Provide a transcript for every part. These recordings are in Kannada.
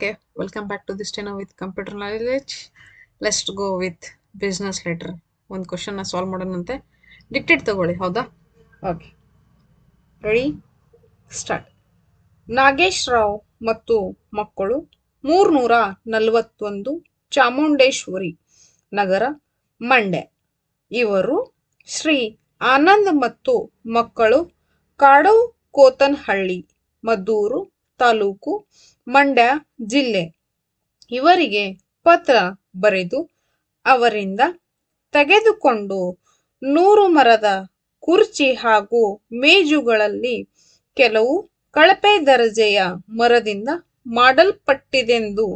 Okay, welcome back to this channel with computer knowledge. Let's go with business letter. ಒಂದು ಕ್ವಶನ್ನ ಸಾಲ್ವ್ ಮಾಡೋಣಂತೆ ಡಿಕ್ಟೇಟ್ ತಗೊಳ್ಳಿ ಹೌದಾ? Okay ready start Nagesh Rao ಮತ್ತು ಮಕ್ಕಳು ಮೂರ್ನೂರ ನಲವತ್ತೊಂದು ಚಾಮುಂಡೇಶ್ವರಿ ನಗರ ಮಂಡ್ಯ. ಇವರು ಶ್ರೀ ಆನಂದ್ ಮತ್ತು ಮಕ್ಕಳು ಕಾಡು ಕೋತನಹಳ್ಳಿ ಮದ್ದೂರು ತಾಲೂಕು, ಮಂಡ್ಯ ಜಿಲ್ಲೆ. ಇವರಿಗೆ ಪತ್ರ ಬರೆದು ಅವರಿಂದ ತೆಗೆದುಕೊಂಡು ನೂರು ಮರದ ಕುರ್ಚಿ ಹಾಗೂ ಮೇಜುಗಳಲ್ಲಿ ಕೆಲವು ಕಳಪೆ ದರ್ಜೆಯ ಮರದಿಂದ ಮಾಡಲ್ಪಟ್ಟಿದೆಂದು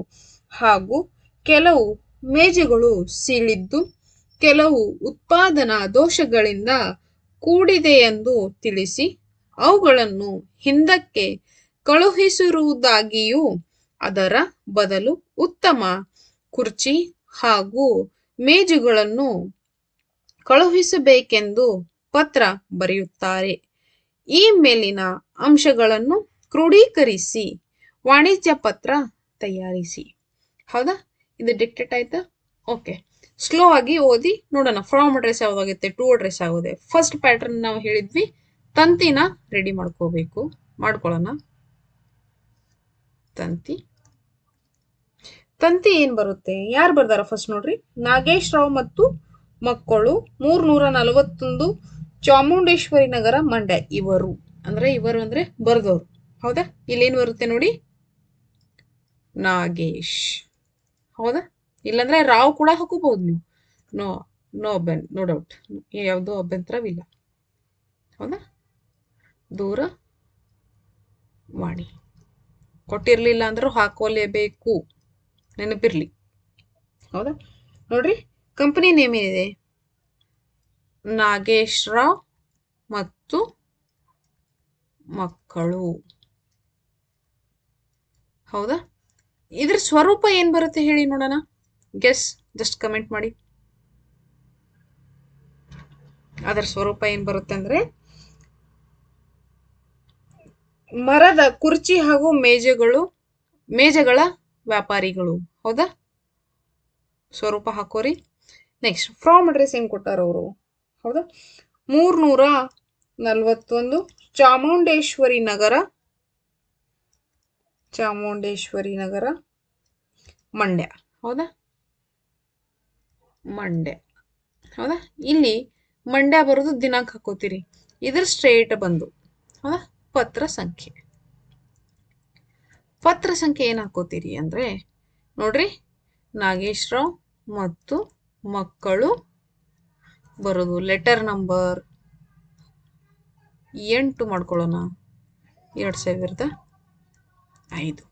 ಹಾಗೂ ಕೆಲವು ಮೇಜುಗಳು ಸೀಳಿದ್ದು ಕೆಲವು ಉತ್ಪಾದನಾ ದೋಷಗಳಿಂದ ಕೂಡಿದೆಯೆಂದು ತಿಳಿಸಿ ಅವುಗಳನ್ನು ಹಿಂದಕ್ಕೆ ಕಳುಹಿಸಿರುವುದಾಗಿಯೂ ಅದರ ಬದಲು ಉತ್ತಮ ಕುರ್ಚಿ ಹಾಗೂ ಮೇಜುಗಳನ್ನು ಕಳುಹಿಸಬೇಕೆಂದು ಪತ್ರ ಬರೆಯುತ್ತಾರೆ. ಈ ಮೇಲಿನ ಅಂಶಗಳನ್ನು ಕ್ರೋಢೀಕರಿಸಿ ವಾಣಿಜ್ಯ ಪತ್ರ ತಯಾರಿಸಿ. ಹೌದಾ? ಇದು ಡಿಕ್ಟೇಟ್ ಆಯ್ತಾ? ಓಕೆ ಸ್ಲೋ ಆಗಿ ಓದಿ ನೋಡೋಣ ಫ್ರಾಮ್ ಅಡ್ರೆಸ್ ಯಾವ್ದಾಗುತ್ತೆ ಟು ಅಡ್ರೆಸ್ ಆಗೋದೆ ಫಸ್ಟ್ ಪ್ಯಾಟರ್ನ್ ನಾವು ಹೇಳಿದ್ವಿ, ತಂತಿನ ರೆಡಿ ಮಾಡ್ಕೋಬೇಕು, ಮಾಡ್ಕೊಳ್ಳೋಣ. ತಂತಿ. ತಂತಿ ಏನ್ ಬರುತ್ತೆ? ಯಾರು ಬರ್ದಾರ ಫಸ್ಟ್ ನೋಡ್ರಿ? ನಾಗೇಶ್ ರಾವ್ ಮತ್ತು ಮಕ್ಕಳು ಮೂರ್ನೂರ ನಲವತ್ತೊಂದು ಚಾಮುಂಡೇಶ್ವರಿ ನಗರ ಮಂಡ್ಯ. ಇವರು. ಅಂದ್ರೆ ಇವರು ಅಂದ್ರೆ ಬರ್ದವ್ರು. ಹೌದಾ? ಇಲ್ಲೇನ್ ಬರುತ್ತೆ ನೋಡಿ? ನಾಗೇಶ್. ಹೌದಾ? ಇಲ್ಲಾಂದ್ರೆ ರಾವ್ ಕೂಡ ಹಾಕೋಬಹುದು ನೀವು. ನೋ ನೋ ಅಭ್ಯನ್, ನೋ ಡೌಟ್ ಯಾವುದೋ ಅಭ್ಯಂತರವಿಲ್ಲ. ಹೌದಾ? ದೂರ ವಾಣಿ. ಕೊಟ್ಟಿರ್ಲಿಲ್ಲ ಅಂದರೂ ಹಾಕೋಲೇಬೇಕು. ನೆನಪಿರ್ಲಿ. ಹೌದಾ? ನೋಡ್ರಿ, ಕಂಪನಿ ನೇಮ್ ಏನಿದೆ? ನಾಗೇಶ್ ರಾವ್ ಮತ್ತು ಮಕ್ಕಳು. ಹೌದಾ? ಇದ್ರ ಸ್ವರೂಪ ಏನ್ ಬರುತ್ತೆ ಹೇಳಿ ನೋಡೋಣ. ಗೆಸ್, ಜಸ್ಟ್ ಕಮೆಂಟ್ ಮಾಡಿ. ಅದರ ಸ್ವರೂಪ ಏನ್ ಬರುತ್ತೆ ಅಂದ್ರೆ ಮರದ ಕುರ್ಚಿ ಹಾಗೂ ಮೇಜುಗಳು, ಮೇಜಗಳ ವ್ಯಾಪಾರಿಗಳು. ಹೌದಾ? ಸ್ವರೂಪ ಹಾಕೋರಿ. ನೆಕ್ಸ್ಟ್ ಫ್ರಾಮ್ ಅಡ್ರೆಸ್ ಹೆಂಗ್ ಕೊಟ್ಟಾರ ಅವರು? ಹೌದಾ? ಮೂರ್ನೂರ ನಲ್ವತ್ತೊಂದು ಚಾಮುಂಡೇಶ್ವರಿ ನಗರ ಚಾಮುಂಡೇಶ್ವರಿ ನಗರ, ಮಂಡ್ಯ. ಹೌದಾ? ಮಂಡ್ಯ. ಹೌದಾ? ಇಲ್ಲಿ ಮಂಡ್ಯ ಬರೋದು ದಿನಾಂಕ ಹಾಕೋತೀರಿ. ಇದ್ರ ಸ್ಟ್ರೇಟ್ ಬಂದು. ಹೌದಾ? ಪತ್ರ ಸಂಖ್ಯೆ. ಪತ್ರ ಸಂಖ್ಯೆ ಏನು ಹಾಕೋತೀರಿ ಅಂದ್ರೆ, ನೋಡ್ರಿ ನಾಗೇಶ್ ರಾವ್ ಮತ್ತು ಮಕ್ಕಳು ಬರೋದು ಲೆಟರ್ ನಂಬರ್ ಎಂಟು ಮಾಡ್ಕೊಳ್ಳೋಣ. ಎರಡು ಸಾವಿರದ ಐದು.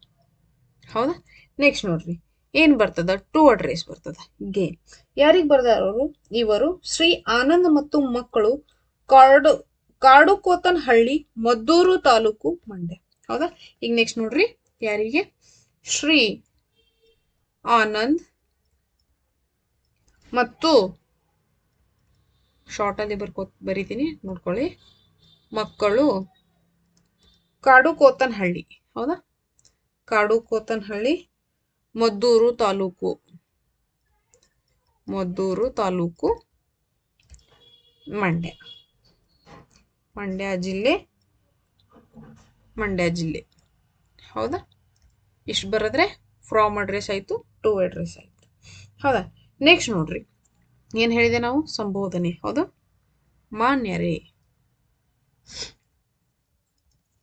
ಹೌದಾ? ನೆಕ್ಸ್ಟ್ ನೋಡ್ರಿ, ಏನು ಬರ್ತದ? ಟು ಅಡ್ರೆಸ್ ಬರ್ತದ. ಗೆ ಯಾರಿಗೆ ಬರ್ದಾರವರು? ಇವರು ಶ್ರೀ ಆನಂದ್ ಮತ್ತು ಮಕ್ಕಳು ಕಾಡು ಕಾಡುಕೋತನಹಳ್ಳಿ, ಮದ್ದೂರು ತಾಲೂಕು ಮಂಡ್ಯ. ಹೌದಾ? ಈಗ ನೆಕ್ಸ್ಟ್ ನೋಡ್ರಿ, ಯಾರಿಗೆ? ಶ್ರೀ ಆನಂದ್ ಮತ್ತು ಶಾರ್ಟ್ ಅಲ್ಲಿ ಬರ್ಕೋ, ಬರೀತೀನಿ, ನೋಡ್ಕೊಳ್ಳಿ. ಮಕ್ಕಳು ಕಾಡುಕೋತನಹಳ್ಳಿ. ಹೌದಾ? ಕಾಡುಕೋತನಹಳ್ಳಿ, ಮದ್ದೂರು ತಾಲೂಕು. ಮದ್ದೂರು ತಾಲೂಕು ಮಂಡ್ಯ. ಮಂಡ್ಯ ಜಿಲ್ಲೆ ಮಂಡ್ಯ ಜಿಲ್ಲೆ. ಹೌದಾ? ಇಷ್ಟು ಬರೆದ್ರೆ ಫ್ರಾಮ್ ಅಡ್ರೆಸ್ ಆಯಿತು ಟು ಅಡ್ರೆಸ್ ಆಯಿತು. ಹೌದಾ? ನೆಕ್ಸ್ಟ್ ನೋಡ್ರಿ. ಏನು ಹೇಳಿದೆ ನಾವು? ಸಂಬೋಧನೆ. ಹೌದು? ಮಾನ್ಯರೇ.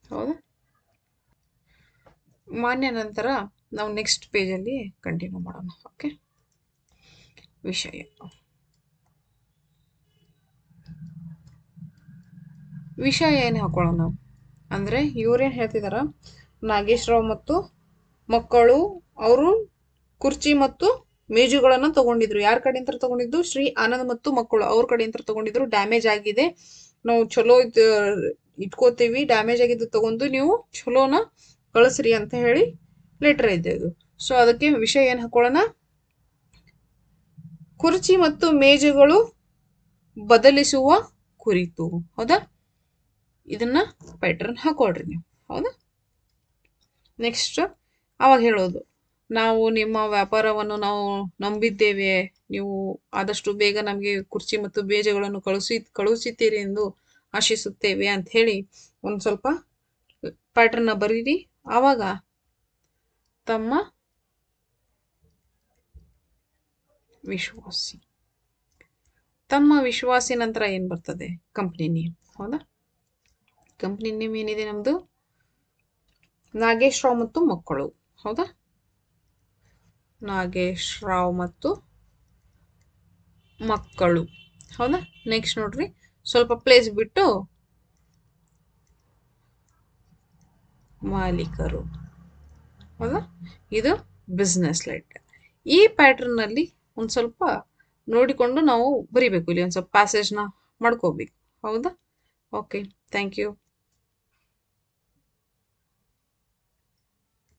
ಹೌದಾ? ಮಾನ್ಯ ನಂತರ ನಾವು ನೆಕ್ಸ್ಟ್ ಪೇಜಲ್ಲಿ ಕಂಟಿನ್ಯೂ ಮಾಡೋಣ. ಓಕೆ ವಿಷಯ. ವಿಷಯ ಏನು ಹಾಕೊಳ್ಳೋಣ ಅಂದರೆ ಇವ್ರೇನು ಹೇಳ್ತಿದಾರ? ನಾಗೇಶ್ ರಾವ್ ಮತ್ತು ಮಕ್ಕಳು, ಅವರು ಕುರ್ಚಿ ಮತ್ತು ಮೇಜುಗಳನ್ನು ತಗೊಂಡಿದ್ರು. ಯಾರ ಕಡೆಯಿಂದ ತಗೊಂಡಿದ್ದು? ಶ್ರೀ ಆನಂದ್ ಮತ್ತು ಮಕ್ಕಳು. ಅವ್ರ ಕಡೆಯಿಂದ ತಗೊಂಡಿದ್ರು. ಡ್ಯಾಮೇಜ್ ಆಗಿದೆ. ನಾವು ಚಲೋ ಇದ್, ಇಟ್ಕೋತೀವಿ. ಡ್ಯಾಮೇಜ್ ಆಗಿದ್ದು ತಗೊಂಡು ನೀವು ಚಲೋನ ಕಳಿಸ್ರಿ ಅಂತ ಹೇಳಿ ಲೆಟರ್ ಇದೆ ಇದು ಸೊ, ಅದಕ್ಕೆ ವಿಷಯ ಏನು ಹಾಕೊಳ್ಳೋಣ? ಕುರ್ಚಿ ಮತ್ತು ಮೇಜುಗಳು ಬದಲಿಸುವ ಕುರಿತು. ಹೌದಾ? ಇದನ್ನ ಪ್ಯಾಟರ್ನ್ ಹಾಕೊಳ್ರಿ ನೀವು. ಹೌದಾ? ನೆಕ್ಸ್ಟ್ ಅವಾಗ ಹೇಳೋದು. ನಾವು ನಿಮ್ಮ ವ್ಯಾಪಾರವನ್ನು ನಾವು ನಂಬಿದ್ದೇವೆ. ನೀವು ಆದಷ್ಟು ಬೇಗ ನಮಗೆ ಕುರ್ಚಿ ಮತ್ತು ಬೇಜಗಳನ್ನು ಕಳಿಸಿ ಕಳುಹಿಸುತ್ತೀರಿ ಎಂದು ಆಶಿಸುತ್ತೇವೆ ಅಂತ ಹೇಳಿ ಒಂದು ಸ್ವಲ್ಪ ಪ್ಯಾಟರ್ನ ಬರೀರಿ. ಆವಾಗ ತಮ್ಮ ವಿಶ್ವಾಸಿ. ತಮ್ಮ ವಿಶ್ವಾಸಿ ನಂತರ ಏನು ಬರ್ತದೆ? ಕಂಪ್ನಿ ನೇಮ್ ಹೌದಾ? ಕಂಪ್ನಿ ನೇಮ್ ಏನಿದೆ ನಮ್ದು? ನಾಗೇಶ್ ರಾವ್ ಮತ್ತು ಮಕ್ಕಳು. ಹೌದಾ? ನಾಗೇಶ್ ರಾವ್ ಮತ್ತು ಮಕ್ಕಳು. ಹೌದಾ? ನೆಕ್ಸ್ಟ್ ನೋಡ್ರಿ. ಸ್ವಲ್ಪ ಪ್ಲೇಸ್ ಬಿಟ್ಟು ಮಾಲೀಕರು. ಹೌದಾ? ಇದು ಬಿಸ್ನೆಸ್ ಲೈಟ್ ಈ ಪ್ಯಾಟರ್ನ್ ಅಲ್ಲಿ ಒಂದ್ ಸ್ವಲ್ಪ ನೋಡಿಕೊಂಡು ನಾವು ಬರಿಬೇಕು. ಇಲ್ಲಿ ಒಂದ್ ಸ್ವಲ್ಪ ಪ್ಯಾಸೇಜ್ನ ಮಾಡ್ಕೋಬೇಕು. ಹೌದಾ? Okay thank you